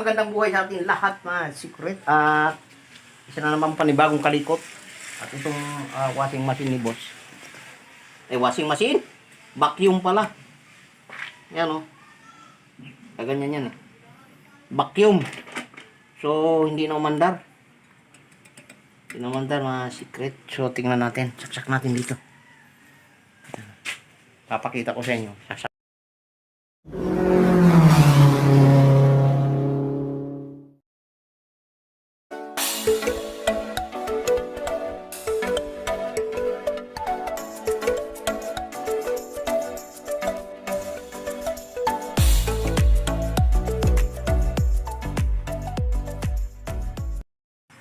Magandang buhay sa ating lahat mga secret. At isa na naman panibagong kalikot. At itong ah, washing machine ni boss. Eh, washing machine? Vacuum pala. Yan o. Kaganyan yan eh. Vacuum. So, hindi na umandar. Hindi na umandar mga secret. So, tingnan natin. Saksak natin dito. Papakita ko sa inyo. Saksak.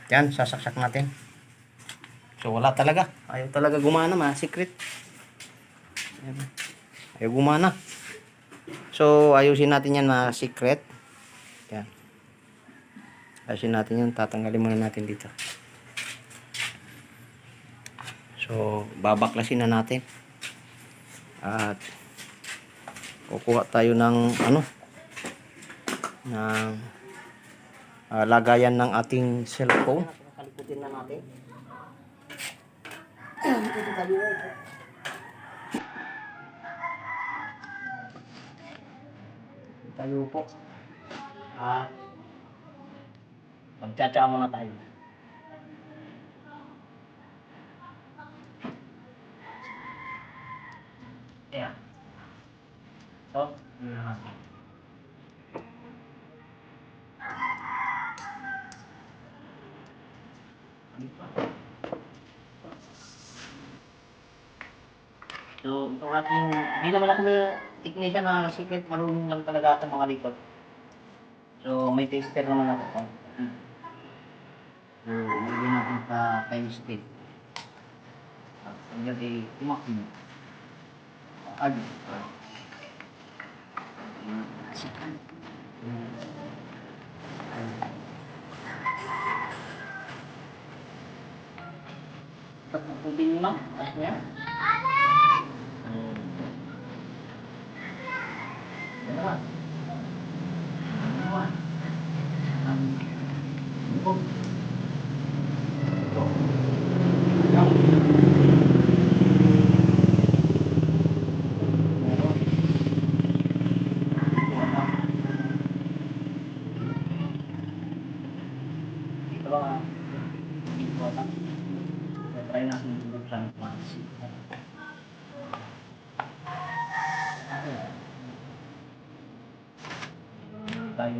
Yan, sasaksak natin. So, wala talaga. Ayaw talaga gumana, mga secret. Ayaw gumana. So, ayusin natin yan, mga secret. Yan. Ayusin natin yan. Tatanggalin muna natin dito. So, babaklasin na natin. At, kukuha tayo ng, ano, ng ah, lagayan ng ating cellphone. Kalikutin na natin. Tayo. Po. Ah, magtsatsa muna tayo. Yeah. So, yun na So, itong ating, hindi naman ako technician na secret, marunong lang talaga ako mga likod. So, may tester naman ako. So, magiging natin sa time speed. At hanggang ay tumakbo. Ag. Tapos tubig niyo, ma'am? Ayos niya? Try natin buksan mas. Tayo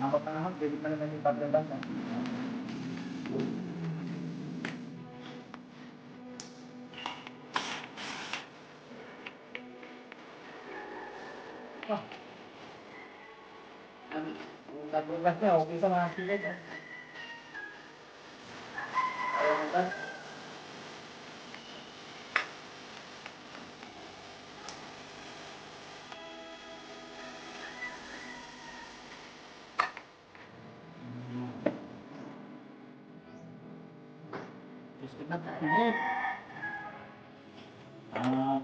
Ang panahon, pwede pa naman yung pagbabasa. Ang nagbugas niya, okay ka mga silid. ah. Ayaw mo ba? Gusto na tayo. Ah.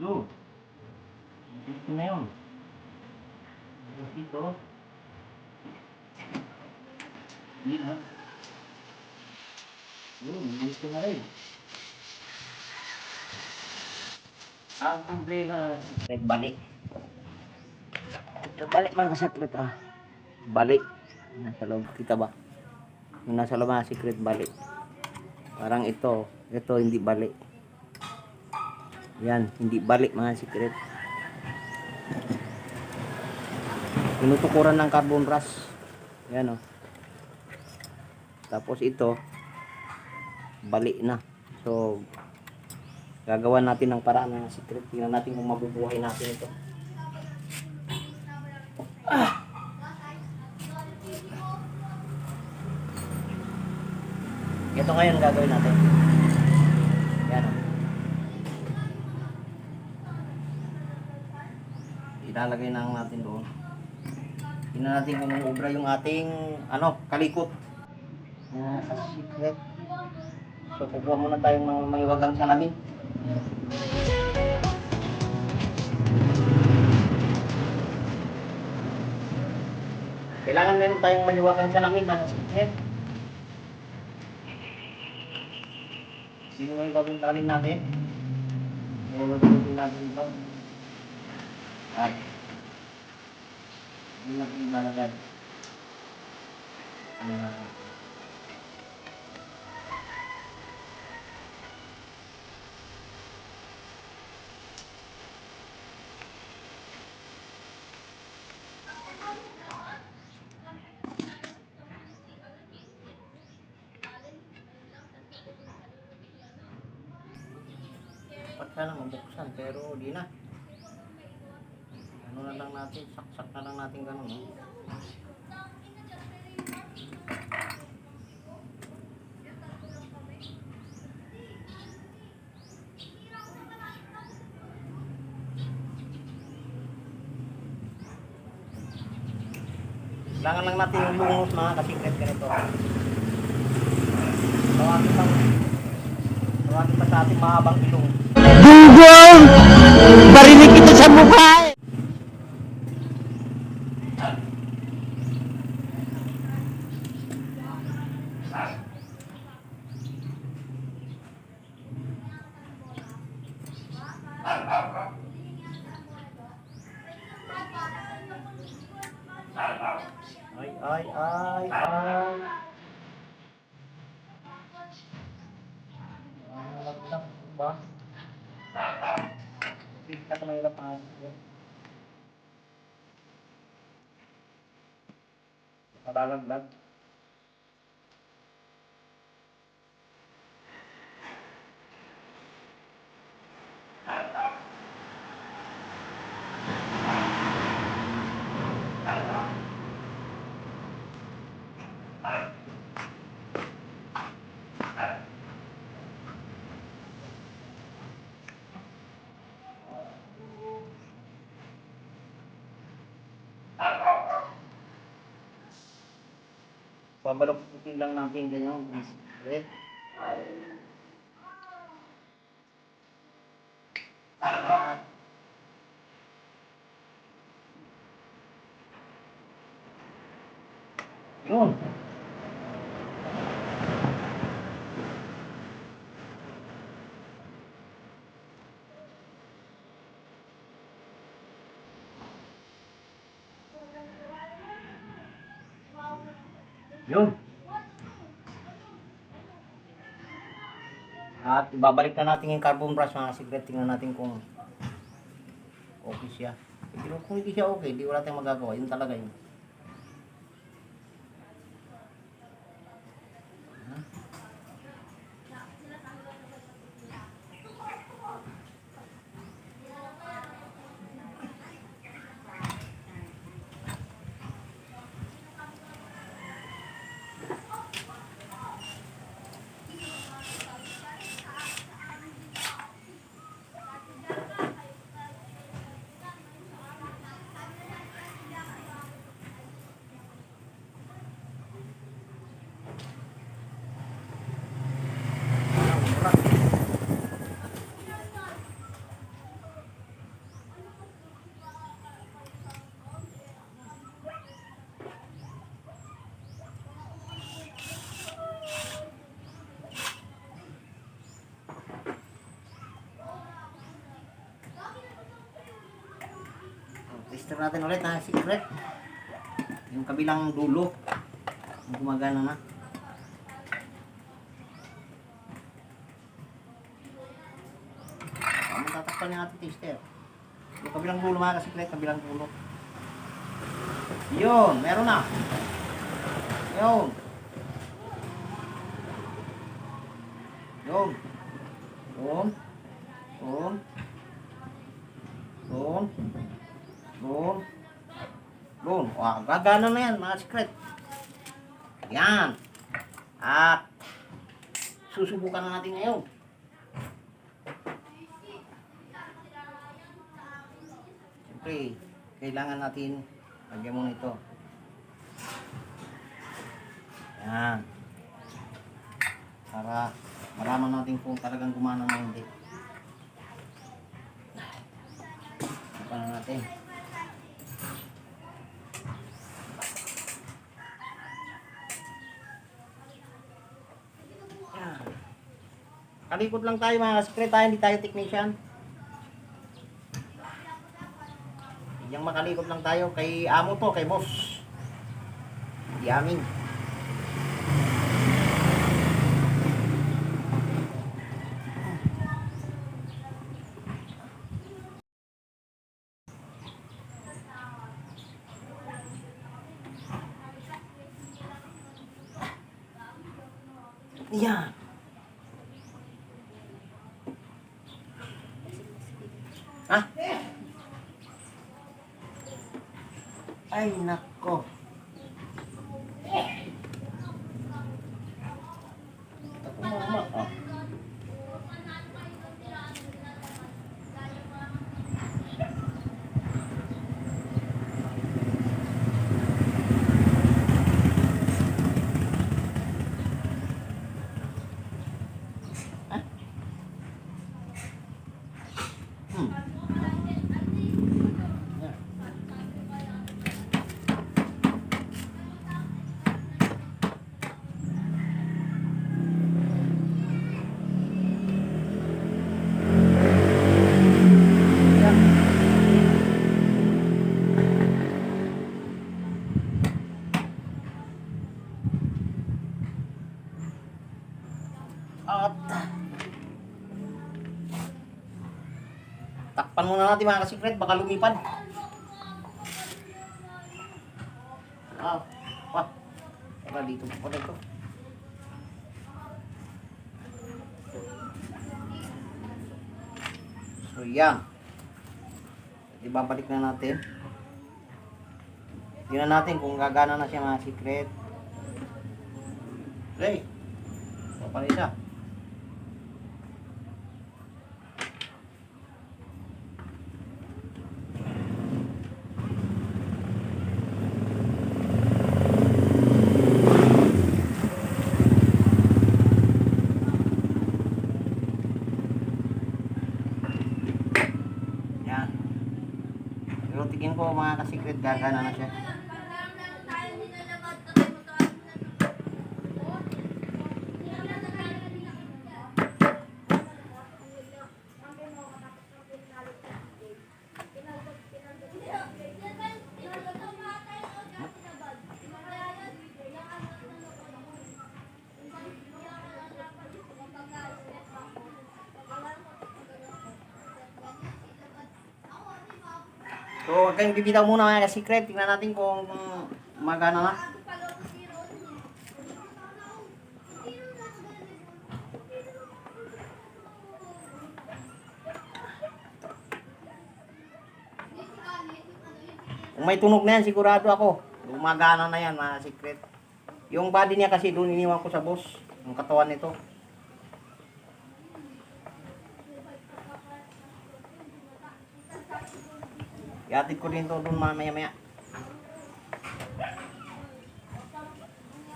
Lu. Dito na yun. Dito. Hindi na. Yun, dito na rin. Ang problema, Red, balik. Ito, balik man ka secret ah. Balik. Nasa loob, kita ba? Nasa loob mga secret, balik. Parang ito, ito hindi balik. Yan, hindi balik mga secret. Tinutukuran ng carbon brush. Yan oh. Tapos ito, balik na. So, gagawa natin ng paraan ng secret. Tingnan natin kung mabubuhay natin ito. Ah. ito ngayon gagawin natin. Yan oh. na natin doon. Tingnan natin kung ubra yung ating ano kalikot. Na uh, secret. So kukuha muna tayong mga maiwagang salamin. Kailangan meron tayong maliwagang mga secret. Sino yung gawin talin natin? Yung gawin natin ito. At, hindi natin ilalagay. Ah, dapat sana mabuksan pero di na. Ano na lang natin, saksak na lang natin ganun. No? Kailangan lang natin yung bungos mga kasikret ganito. Tawagin pa, tawagin pa sa ating mahabang ilong. Google! Barinig kita sa mukha eh! Ay, ay, ay, ay. dar, dar Pabalok-putin lang natin ganyan. Red. Yun. Yun. At ibabalik na natin yung carbon brush mga secret. Tingnan natin kung okay siya. Pero kung hindi siya okay, di wala tayong magagawa. Yun talaga yun. Tester natin ulit ha, secret. Yung kabilang dulo. Gumagana na. Ah, matatakpan yung ating tester. Yung kabilang dulo mga kasiklet, kabilang dulo. Yun, meron na. Yun. Yun. Yun. Yun. Yun. Yun. Yun. Wow, gagana na yan mga secret. Yan. At susubukan na natin ngayon. Siyempre, kailangan natin lagyan mo nito. Yan. Para malaman natin kung talagang gumana na hindi. Ano na natin? Kalikot lang tayo mga sekretary, hindi tayo technician. Yang makalikot lang tayo kay amo to, kay boss. Hindi amin. Ha? Ay, nako. Takpan muna natin mga kasikret, baka lumipad. Ah, wah. Tara dito po dito. So yan. Ibabalik na natin. Tingnan natin kung gagana na siya mga secret. Play. Ito pa rin siya. Yan. Pero mga kasikret gagana na siya. So, huwag kayong bibitaw muna mga kasikret. Tingnan natin kung magana na. Kung may tunog na yan, sigurado ako. Gumagana na yan, mga secret. Yung body niya kasi doon iniwan ko sa boss. Yung katawan nito. Iatid ko din to doon mamaya maya.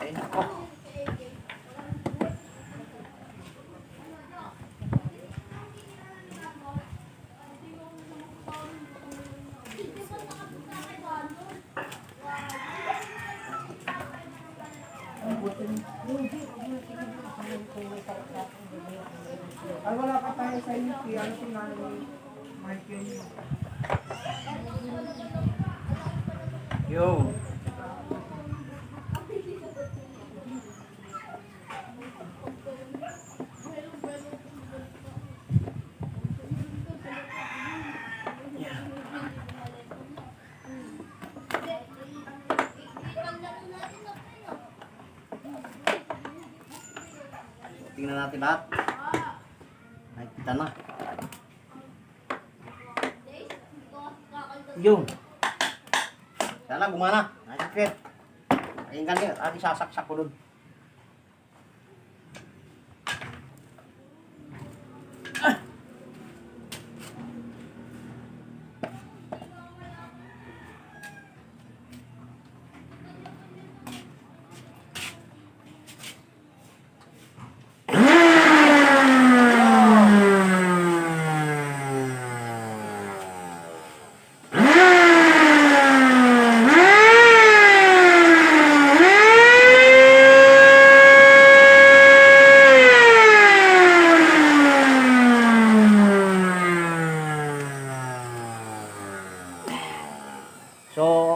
Ay wala pa tayo sa UP. Ano si Nanay Mike yun? Yo. Tingnan natin lahat. Nakikita na. Yung. Sana gumana. Nakikit. Ayun ka niya. Ati sasaksak ko dun. Ah!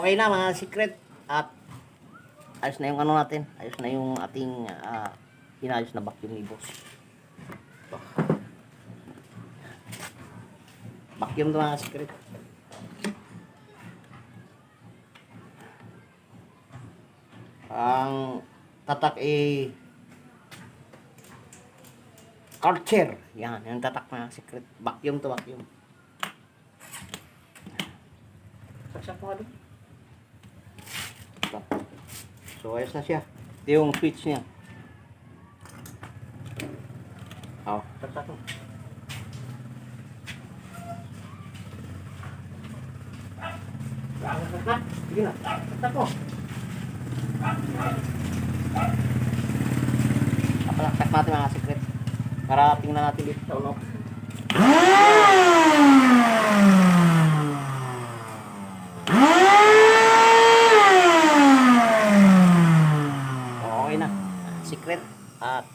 okay na mga secret. At ayos na yung ano natin. Ayos na yung ating ah, inayos na vacuum ni boss. Vacuum to mga secret. Ang tatak eh Karcher. Yan, yung tatak mga secret. Vacuum to vacuum. Saksak mo nga doon. Ito. So, ayos na siya. Yung switch niya. Oh, mo. Saksak. Sige na. Saksak mo. Papalaksak natin mga secret. Para tingnan natin dito sa uno. Okay na. Secret. At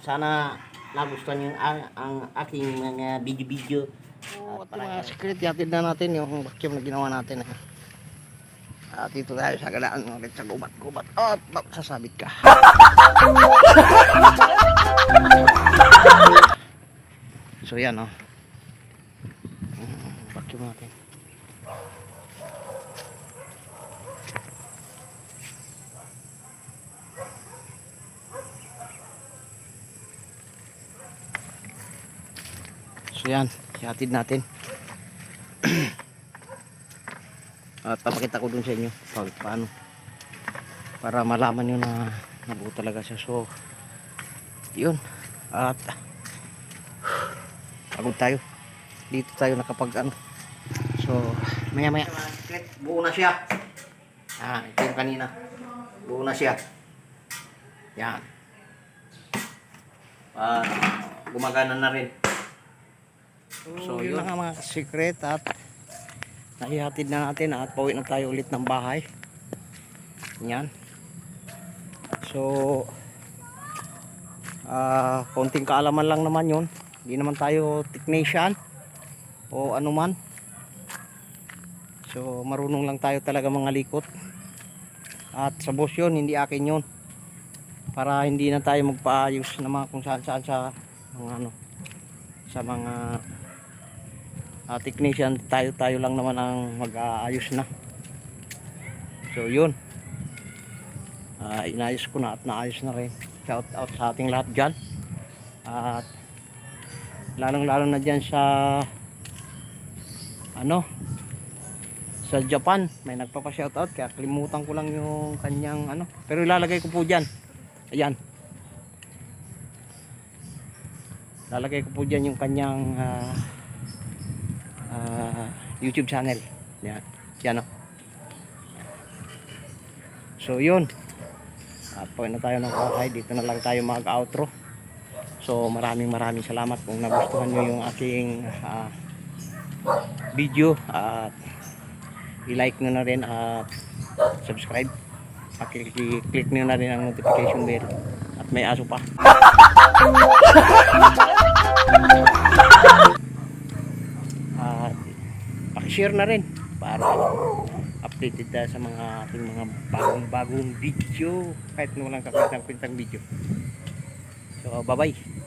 sana nagustuhan yung ang, ang aking mga video-video. At mga secret, yatid na natin yung vacuum na ginawa natin. eh. At dito tayo sa galaan ulit sa gubat-gubat. At sasabit ka. so yan oh. Mm, Vacuum natin. So yan, ihatid natin. At papakita ko dun sa inyo pag paano. Para malaman nyo na nabuo talaga siya. So, yun. At pagod tayo. Dito tayo nakapag ano. So, maya maya. Buo na siya. Ah, ito yung kanina. Buo na siya. Yan. Ah, gumagana na rin. So, yun lang ang mga secret at naihatid na natin at pauwi na tayo ulit ng bahay. Yan. So, ah konting kaalaman lang naman yun. Hindi naman tayo technician o anuman. So, marunong lang tayo talaga mga likot. At sa boss yun, hindi akin yun. Para hindi na tayo magpaayos na mga kung saan saan sa mga ano sa mga ah, technician tayo tayo lang naman ang mag-aayos na. So yun. Ah, inayos ko na at naayos na rin. Shout out sa ating lahat dyan. At lalong lalo na dyan sa ano sa Japan. May nagpapa shout out kaya kalimutan ko lang yung kanyang ano. Pero ilalagay ko po dyan. Ayan. Lalagay ko po dyan yung kanyang ah, YouTube channel. Yan. Yan o. So yun. Pag na tayo ng kakay, dito na lang tayo mag-outro. So maraming maraming salamat kung nagustuhan nyo yung aking ah, video at i-like nyo na rin at subscribe. Pakiclick nyo na rin ang notification bell at may aso pa. pakishare na rin para updated tayo sa mga ating mga bagong bagong video. Kahit walang kakwentang kwentang video. So bye bye